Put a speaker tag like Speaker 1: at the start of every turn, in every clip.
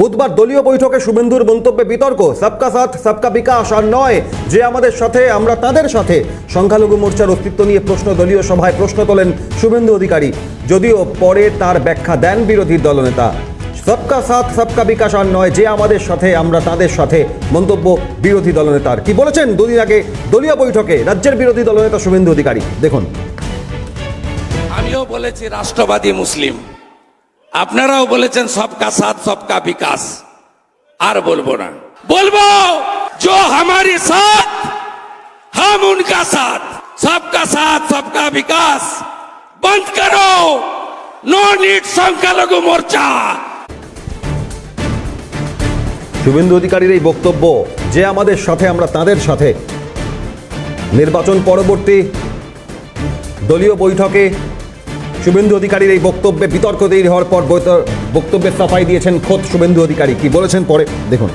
Speaker 1: বুধবার দলীয় বৈঠকে শুভেন্দুর মন্তব্যে বিতর্ক। সবকা সাথ, সবকা বিকাশ আর নয়। যে আমাদের সাথে, আমরা তাদের সাথে। সংখ্যালঘু মোর্চার অস্তিত্ব নিয়ে প্রশ্ন দলীয় সভায় প্রশ্ন তোলেন শুভেন্দু অধিকারী। যদিও পরে তার ব্যাখ্যা দেন বিরোধী দলনেতা। সবকা সাথ, সবকা বিকাশ আর নয়, যে আমাদের সাথে, আমরা তাদের সাথে। মন্তব্য বিরোধী দলনেতার। কি বলেছেন? দুদিন আগে দলীয় বৈঠকে রাজ্যের বিরোধী দলনেতা শুভেন্দু অধিকারী। দেখুন।
Speaker 2: আমিও বলেছি, রাষ্ট্রবাদী মুসলিম। আপনারাও বলেছেন সবকা সাথ সবকা বিকাশ আর বলবো না বলবো जो हमारे साथ हम उनका साथ सबका साथ सबका विकास बंद करो नो नीट संख्यालघु मोर्चा
Speaker 1: শুভেন্দু অধিকারীর এই বক্তব্য যে আমাদের সাথে আমরা তাদের সাথে নির্বাচন পরবর্তী দলীয় বৈঠকে শুভেন্দু অধিকারীর এই বক্তব্যে বিতর্ক তৈরি হওয়ার পর বক্তব্যের সাফাই দিয়েছেন খোদ শুভেন্দু অধিকারী। কি বলেছেন পরে? দেখুন।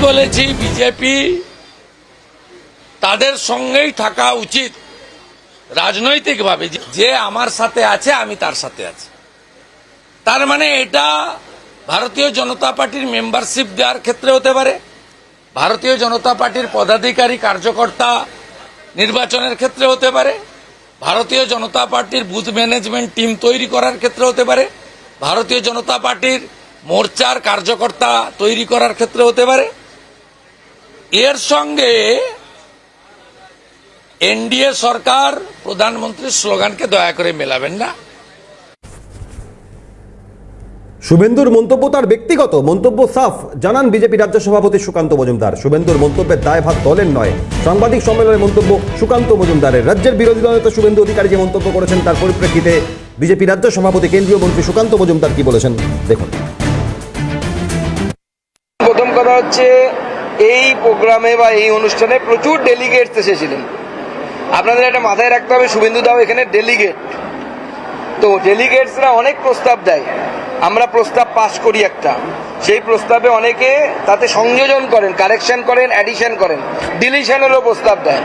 Speaker 2: বলেছি বিজেপি তাদের সঙ্গেই থাকা উচিত রাজনৈতিকভাবে। যে আমার সাথে আছে, আমি তার সাথে আছি। তার মানে এটা ভারতীয় জনতা পার্টির মেম্বারশিপ দেওয়ার ক্ষেত্রে হতে পারে। ভারতীয় জনতা পার্টির পদাধিকারী, কার্যকর্তা নির্বাচনের ক্ষেত্রে হতে পারে। ভারতীয় জনতা পার্টির বুথ ম্যানেজমেন্ট টিম তৈরি করার ক্ষেত্রে হতে পারে। ভারতীয় জনতা পার্টির মোর্চার কার্যকর্তা তৈরি করার ক্ষেত্রে হতে পারে। এর সঙ্গে এনডিএ সরকার প্রধানমন্ত্রীর স্লোগানকে দয়া করে মেলাবেন না।
Speaker 1: শুভেন্দুর মন্তব্য তার ব্যক্তিগত। মন্তব্য সাফ, জানান বিজেপি রাজ্য সভাপতি সুকান্ত মজুমদার। শুভেন্দুর মন্তব্যের দায়ভার দলের নয়। সাংবাদিক সম্মেলনে মন্তব্য সুকান্ত মজুমদারের। রাজ্যের বিরোধী দলনেতা শুভেন্দু অধিকারী যে মন্তব্য করেছেন তার পরিপ্রেক্ষিতে বিজেপি রাজ্য সভাপতি কেন্দ্রীয় মন্ত্রী সুকান্ত মজুমদার কি বলেছেন? দেখুন।
Speaker 3: প্রথম কথা হচ্ছে, এই প্রোগ্রামে বা এই অনুষ্ঠানে প্রচুর ডেলিগেটস এসেছিলেন। আপনাদের একটা মাথায় রাখতে হবে, শুভেন্দু দাও এখানে ডেলিগেট তো ডেলিগেটসরা অনেক প্রস্তাব দেয়। আমরা প্রস্তাব পাশ করি একটা। সেই প্রস্তাবে অনেকে তাতে সংযোজন করেন কারেকশন করেন অ্যাডিশন করেন ডিলিশনেরও প্রস্তাব দেয়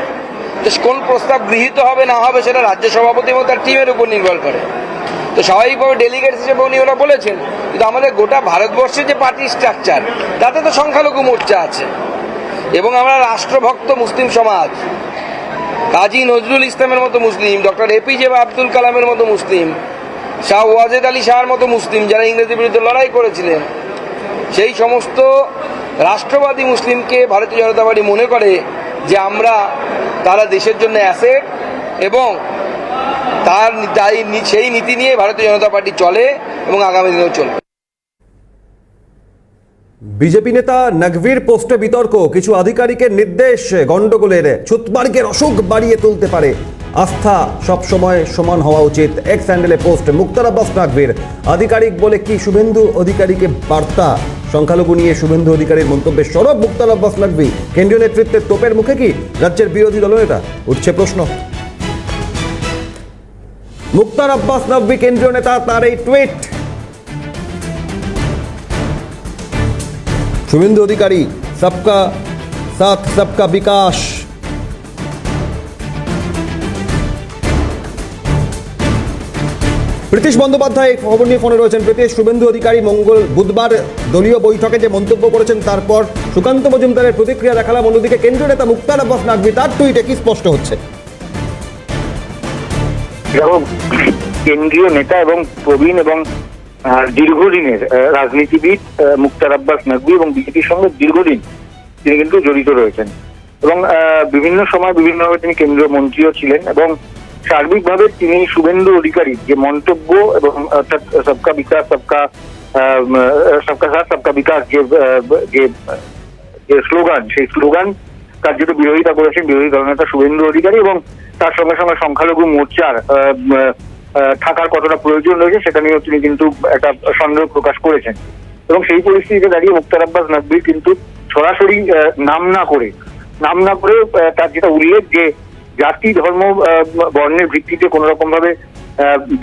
Speaker 3: তো কোন প্রস্তাব গৃহীত হবে, না হবে, সেটা রাজ্য সভাপতি এবং তার টিমের উপর নির্ভর করে। তো স্বাভাবিকভাবে ডেলিগেট হিসেবে উনি ওরা বলেছেন, কিন্তু আমাদের গোটা ভারতবর্ষের যে পার্টি স্ট্রাকচার তাতে তো সংখ্যালঘু মোর্চা আছে। এবং আমরা রাষ্ট্রভক্ত মুসলিম সমাজ, কাজী নজরুল ইসলামের মতো মুসলিম, ডক্টর এপিজে আব্দুল কালামের মতো মুসলিম শাহ ওয়াজেদ আলী শাহর মতো মুসলিম যারা ইংরেজের বিরুদ্ধে লড়াই করেছিলেন, সেই সমস্ত রাষ্ট্রবাদী মুসলিমকে ভারতীয় জনতা পার্টি মনে করে যে আমরা তারা দেশের জন্য অ্যাসেট এবং তার সেই নীতি নিয়ে ভারতীয় জনতা পার্টি চলে এবং আগামী দিনেও চলবে।
Speaker 1: বিজেপি নেতা নগভীর পোস্টে বিতর্ক, কিছু আধিকারিকের নির্দেশ গন্ডগোলের ছুতমার্গের অসুখ বাড়িয়ে তুলতে পারে। আস্থা সব সময় সমান হওয়া উচিত। এক্স হ্যান্ডেলে পোস্ট মুক্তার আব্বাস নাকভির। আধিকারিক বলে কি শুভেন্দু অধিকারীকে বার্তা? সংখ্যালঘু নিয়ে শুভেন্দু অধিকারীর মন্তব্যে সরব মুক্তার আব্বাস নাকভি কেন্দ্রীয় নেতৃত্বের তোপের মুখে কি রাজ্যের বিরোধী দলনেতা উঠছে প্রশ্ন। মুক্তার আব্বাস নকভি কেন্দ্রীয় নেতা, তার এই টুইট। শুভেন্দু অধিকারী, সবকা সাথ, সবকা বিকাশ। প্রীতিশ বন্দ্যোপাধ্যায় এই খবর নিয়ে ফোনে রয়েছেন প্রীতিশ। শুভেন্দু অধিকারী মঙ্গল বুধবার দলীয় বৈঠকে যে মন্তব্য করেছেন তারপর সুকান্ত মজুমদারের প্রতিক্রিয়া দেখালাম। অন্যদিকে কেন্দ্রীয় নেতা মুক্তার আব্বাস নাকভি তার টুইটে কি স্পষ্ট হচ্ছে?
Speaker 4: দেখো, কেন্দ্রীয় নেতা এবং প্রবীণ এবং দীর্ঘদিনের রাজনীতিবিদ মুক্তার আব্বাস নকবি এবং বিজেপির সঙ্গে দীর্ঘদিন তিনি কিন্তু জড়িত রয়েছেন। এবং বিভিন্ন সময় বিভিন্নভাবে তিনি কেন্দ্রীয় মন্ত্রীও ছিলেন এবং সার্বিকভাবে তিনি শুভেন্দু অধিকারী, যে মন্তব্য এবং, অর্থাৎ সবকা বিকাশ, সবকা সবকা সাথ, সবকা বিকাশ যে যে যে স্লোগান, সেই স্লোগান কার্যত বিরোধিতা করেছেন বিরোধী দলনেতা শুভেন্দু অধিকারী এবং তার সঙ্গে সঙ্গে সংখ্যালঘু মোর্চার থাকার কতটা প্রয়োজন রয়েছে সেটা নিয়েও তিনি কিন্তু একটা সন্দেহ প্রকাশ করেছেন। এবং সেই পরিস্থিতিতে দাঁড়িয়ে মুক্তার আব্বাস নকবি কিন্তু সরাসরি নাম না করে, নাম না করে তার যেটা উল্লেখ যে জাতি, ধর্ম বর্ণের ভিত্তিতে কোনো রকম ভাবে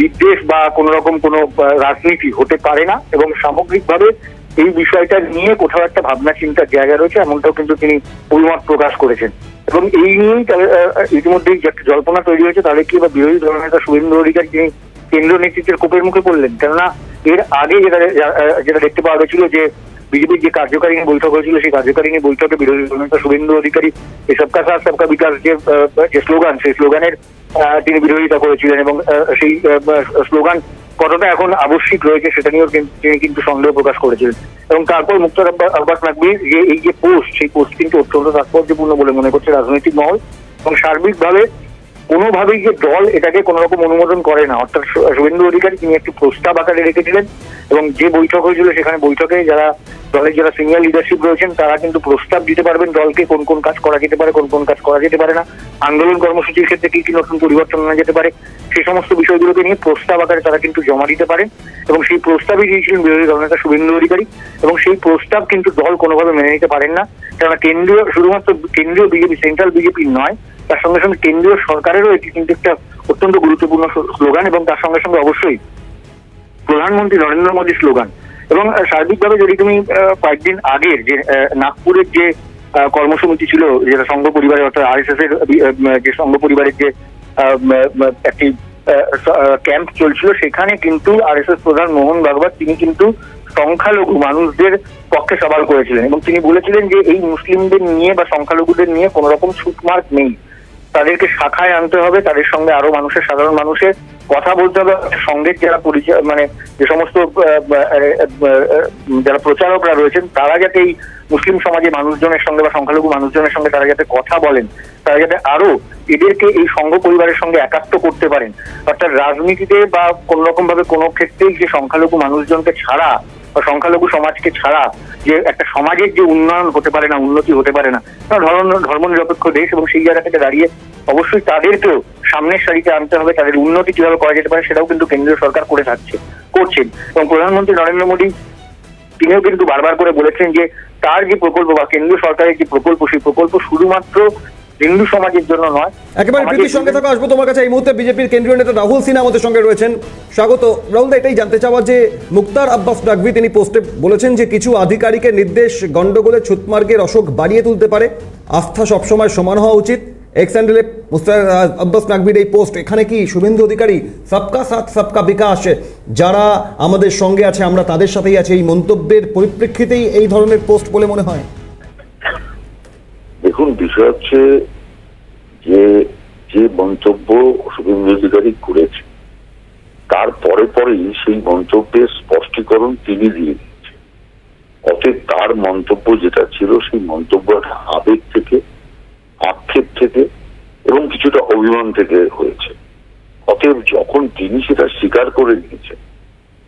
Speaker 4: বিদ্বেষ বা কোনো রকম কোনো রাজনীতি হতে পারে না এবং সামগ্রিকভাবে এই বিষয়টা নিয়ে কোথাও একটা ভাবনা চিন্তার জায়গা রয়েছে, এমনটাও কিন্তু তিনি অভিমত প্রকাশ করেছেন। এবং এই নিয়েই ইতিমধ্যেই যে একটা জল্পনা তৈরি হয়েছে, তাহলে কি বা বিরোধী দলনেতা শুভেন্দু অধিকারী তিনি কেন্দ্রীয় নেতৃত্বের কোপের মুখে পড়লেন? কেননা এর আগে যেটা যেটা দেখতে পাওয়া গেছিল যে বিজেপির যে কার্যকারিণী বৈঠক হয়েছিল, সেই কার্যকারিণী বৈঠকে বিরোধী দলনেতা শুভেন্দু অধিকারী সবকা সাথ সবকা বিকাশ যে স্লোগান, সেই স্লোগানের তিনি বিরোধিতা করেছিলেন এবং সেই স্লোগান কতটা এখন আবশ্যিক রয়েছে সেটা নিয়েও তিনি কিন্তু সন্দেহ প্রকাশ করেছিলেন। এবং তারপর মুক্তার আব্বা- আব্বাস নাকবির যে এই যে পোস্ট, সেই পোস্ট কিন্তু অত্যন্ত তাৎপর্যপূর্ণ বলে মনে করছে রাজনৈতিক মহল এবং সার্বিকভাবে কোনোভাবেই যে দল এটাকে কোনো রকম অনুমোদন করে না। অর্থাৎ শুভেন্দু অধিকারী তিনি একটি প্রস্তাব আকারে রেখেছিলেন। এবং যে বৈঠক হয়েছিল সেখানে বৈঠকে যারা দলের যারা সিনিয়র লিডারশিপ রয়েছেন, তারা কিন্তু প্রস্তাব দিতে পারবেন দলকে কোন কোন কাজ করা যেতে পারে, কোন কোন কাজ করা যেতে পারে না। আন্দোলন কর্মসূচির ক্ষেত্রে কি কি নতুন পরিবর্তন আনা যেতে পারে সেই সমস্ত বিষয়গুলোকে নিয়ে প্রস্তাব আকারে তারা কিন্তু জমা দিতে পারেন এবং সেই প্রস্তাবই দিয়েছিলেন বিরোধী দলনেতা শুভেন্দু অধিকারী এবং সেই প্রস্তাব কিন্তু দল কোনোভাবে মেনে নিতে পারেন না। কেননা কেন্দ্রীয়, শুধুমাত্র কেন্দ্রীয় বিজেপি সেন্ট্রাল বিজেপি নয়, তার সঙ্গে সঙ্গে কেন্দ্রীয় সরকারেরও এটি কিন্তু একটা অত্যন্ত গুরুত্বপূর্ণ স্লোগান এবং তার সঙ্গে সঙ্গে অবশ্যই প্রধানমন্ত্রী নরেন্দ্র মোদীর স্লোগান। এবং সার্বিকভাবে যদি তুমি কয়েকদিন আগের যে নাগপুরের যে কর্মসমিতি ছিল, যেটা সংঘ পরিবারের অর্থাৎ আর এস এস এর যে সংঘ পরিবারের যে একটি ক্যাম্প চলছিল, সেখানে কিন্তু আর এস এস প্রধান মোহন ভাগবত, তিনি কিন্তু সংখ্যালঘু মানুষদের পক্ষে সবার করেছিলেন। এবং তিনি বলেছিলেন যে, এই মুসলিমদের নিয়ে বা সংখ্যালঘুদের নিয়ে কোনো রকম ছুটমার্ক নেই। তাদেরকে শাখায় আনতে হবে, তাদের সঙ্গে আরও মানুষের, সাধারণ মানুষের কথা বলতে হবে সঙ্গে যারা পরিচয় মানে যে সমস্ত যারা প্রচারকরা রয়েছেন, তারা যাতে এই মুসলিম সমাজে মানুষজনের সঙ্গে বা সংখ্যালঘু মানুষজনের সঙ্গে তারা যাতে কথা বলেন, তারা যাতে আরও এদেরকে এই সংঘ পরিবারের সঙ্গে একাত্ম করতে পারেন। অর্থাৎ রাজনীতিতে বা কোন রকম ভাবে কোনো ক্ষেত্রেই যে সংখ্যালঘু মানুষজনকে ছাড়া বা সংখ্যালঘু সমাজকে ছাড়া যে একটা সমাজের যে উন্নয়ন হতে পারে না, উন্নতি হতে পারে না ধর্ম নিরপেক্ষ দেশ এবং সেই জায়গা থেকে দাঁড়িয়ে অবশ্যই তাদেরকেও সামনের সারিতে আনতে হবে, তাদের উন্নতি কীভাবে করা যেতে পারে সেটাও কিন্তু কেন্দ্রীয় সরকার করে থাকছে, করছেন। এবং প্রধানমন্ত্রী নরেন্দ্র মোদী, তিনিও কিন্তু বারবার করে বলেছেন যে তার যে প্রকল্প বা কেন্দ্রীয় সরকারের যে প্রকল্প, সেই প্রকল্প শুধুমাত্র হিন্দু সমাজের জন্য নয়।
Speaker 1: একেবারে প্রীতির সঙ্গে থাকা আসব তোমার কাছে। এই মুহূর্তে বিজেপির কেন্দ্রীয় নেতা রাহুল সিনহা আমাদের সঙ্গে রয়েছেন। স্বাগত। রাহুল দা এটাই জানতে চাওয়া যে মুক্তার আব্বাস নাকভি তিনি পোস্টে বলেছেন যে কিছু আধিকারিকের নির্দেশ ছুতমার্গের অসুখ বাড়িয়ে তুলতে পারে। আস্থা সবসময় সমান হওয়া উচিত। এক্স হ্যান্ডেলে মুস্তার আব্বাস নাকভির এই পোস্ট। এখানে কি শুভেন্দু অধিকারী সবকা সাথ সবকা বিকাশ? যারা আমাদের সঙ্গে আছে আমরা তাদের সাথেই আছে। এই মন্তব্যের পরিপ্রেক্ষিতেই এই ধরনের পোস্ট বলে মনে হয়।
Speaker 5: দেখুন, বিষয় হচ্ছে যে যে মন্তব্য শুভেন্দু অধিকারী করেছে তারপরে পরেই সেই মন্তব্যের স্পষ্টীকরণ তিনি দিয়ে দিয়েছেন। অতএব তার মন্তব্য যেটা ছিল, সেই মন্তব্য একটা আবেগ থেকে, আক্ষেপ থেকে এবং কিছুটা অভিমান থেকে হয়েছে। অতএব যখন তিনি সেটা স্বীকার করে নিয়েছেন,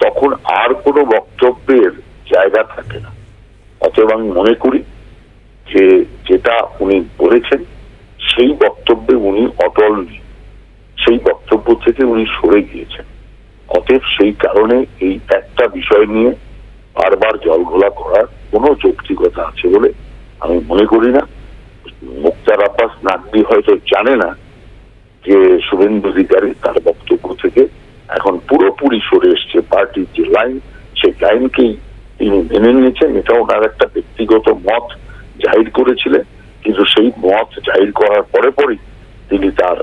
Speaker 5: তখন আর কোনো বক্তব্যের জায়গা থাকে না। অতএব আমি মনে করি যে, যেটা উনি বলেছেন, সেই বক্তব্যে উনি অটল সেই বক্তব্য থেকে উনি সরে গিয়েছেন। অতএব সেই কারণে এই একটা বিষয় নিয়ে বারবার জল ঘোলা করার কোনো যৌক্তিকতা আছে বলে আমি মনে করি না। মুক্তার আব্বাস নাকবি হয়তো জানে না যে শুভেন্দু অধিকারী তার বক্তব্য থেকে এখন পুরোপুরি সরে এসছে। পার্টির যে লাইন, সেই লাইনকেই তিনি মেনে নিয়েছেন। এটা ওনার একটা ব্যক্তিগত মত। জাহির করেছিলেন, কিন্তু সেই মত জাহির করার পরে পরেই তিনি তার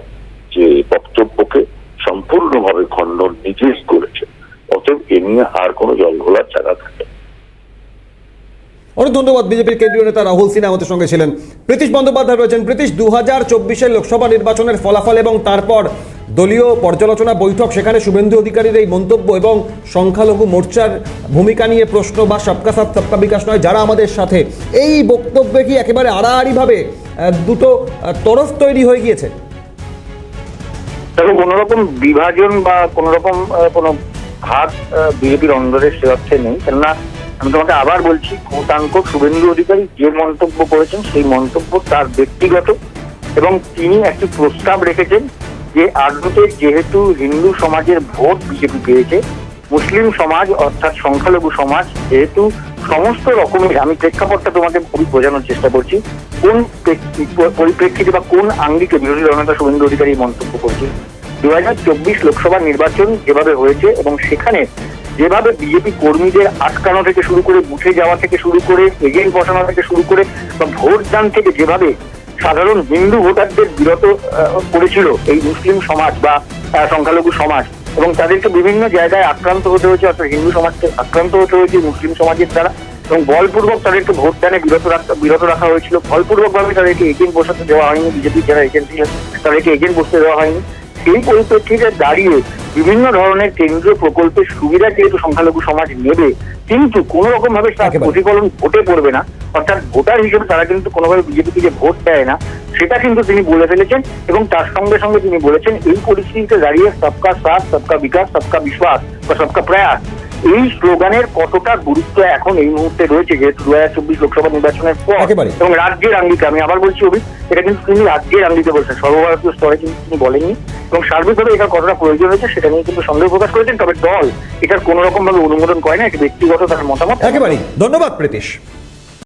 Speaker 5: যে বক্তব্যকে সম্পূর্ণভাবে খণ্ডন নিজেই করেছেন। অতএব এ নিয়ে আর কোনো জল ঘোলার জায়গা থাকে
Speaker 1: অনেক ধন্যবাদ বিজেপির কেন্দ্রীয় নেতা রাহুল সিনহা আমাদের সঙ্গে ছিলেন। প্রীতিশ বন্দ্যোপাধ্যায় রয়েছেন প্রীতিশ দু হাজার চব্বিশের লোকসভা নির্বাচনের ফলাফল এবং তারপর দলীয় পর্যালোচনা বৈঠক সেখানে শুভেন্দু অধিকারীর এই মন্তব্য এবং সংখ্যালঘু মোর্চার ভূমিকা নিয়ে প্রশ্ন বা সবকা সাথ সবকা বিকাশ নয় যারা আমাদের সাথে। এই বক্তব্যে কি একেবারে আড়াআড়িভাবে দুটো তরফ তৈরি হয়ে গিয়েছে?
Speaker 4: দেখো কোন রকম বিভাজন বা কোন রকম আহ, কোনো ভাগ বিজেপির অন্দরে সে অর্থে নেই। কেননা আমি তোমাকে আবার বলছি কোটাঙ্ক শুভেন্দু অধিকারী যে মন্তব্য করেছেন সেই মন্তব্য তার ব্যক্তিগত এবং তিনি একটি প্রস্তাব রেখেছেন যে আদতে যেহেতু হিন্দু সমাজের ভোট বিজেপি পেয়েছে, মুসলিম সমাজ অর্থাৎ সংখ্যালঘু সমাজ যেহেতু সমস্ত রকমের, আমি প্রেক্ষাপটটা তোমাকে খুবই বোঝানোর চেষ্টা করছি, কোন পরিপ্রেক্ষিতে বা কোন আঙ্গিকে বিরোধী দলনেতা শুভেন্দু অধিকারী মন্তব্য করছে? দু হাজার চব্বিশ লোকসভা নির্বাচন যেভাবে হয়েছে এবং সেখানে যেভাবে বিজেপি কর্মীদের আটকানো থেকে শুরু করে বুথে যাওয়া থেকে শুরু করে, এজেন্ট বসানো থেকে শুরু করে, বা ভোট দান থেকে যেভাবে সাধারণ হিন্দু ভোটারদের বিরত করেছিল এই মুসলিম সমাজ বা সংখ্যালঘু সমাজ। এবং তাদেরকে বিভিন্ন জায়গায় আক্রান্ত হতে হয়েছে, অর্থাৎ হিন্দু সমাজকে আক্রান্ত হতে হয়েছে মুসলিম সমাজের দ্বারা। এবং বলপূর্বক তাদেরকে ভোট দানে বিরত রাখা বিরত রাখা হয়েছিল। বলপূর্বক ভাবে তাদেরকে এজেন্ট বসাতে দেওয়া হয়নি বিজেপির যারা এজেন্ট ছিলেন তাদেরকে এজেন্ট বসতে দেওয়া হয়নি। সেই পরিপ্রেক্ষিতে দাঁড়িয়ে বিভিন্ন ধরনের কেন্দ্রীয় প্রকল্পের সুবিধা যেহেতু সংখ্যালঘু সমাজ নেবে কিন্তু কোন রকম ভাবে প্রতিফলন ভোটে পড়বে না। অর্থাৎ ভোটার হিসেবে তারা কিন্তু কোনোভাবে বিজেপিকে যে ভোট দেয় না সেটা কিন্তু তিনি বলে ফেলেছেন এবং তার সঙ্গে সঙ্গে তিনি বলেছেন এই পরিস্থিতিতে দাঁড়িয়ে সবকা সাথ সবকা বিকাশ সবকা বিশ্বাস বা সবকা প্রয়াস। এই স্লোগানের কতটা গুরুত্ব এখন এই মুহূর্তে রয়েছে যেহেতু দু হাজার চব্বিশ লোকসভা নির্বাচনের পর এবং রাজ্যের আঙ্গিকে আমি আবার বলছি অভিক এটা কিন্তু তিনি রাজ্যের আঙ্গিকে বলছেন সর্বভারতীয় স্তরে কিন্তু তিনি বলেননি এবং সার্বিকভাবে এটা কতটা প্রয়োজন হয়েছে সেটা নিয়ে কিন্তু সন্দেহ প্রকাশ করেছেন তবে দল এটার কোনো রকম ভাবে অনুমোদন করে না এটা ব্যক্তিগত তার মতামত।
Speaker 1: একেবারেই। ধন্যবাদ প্রীতিশ।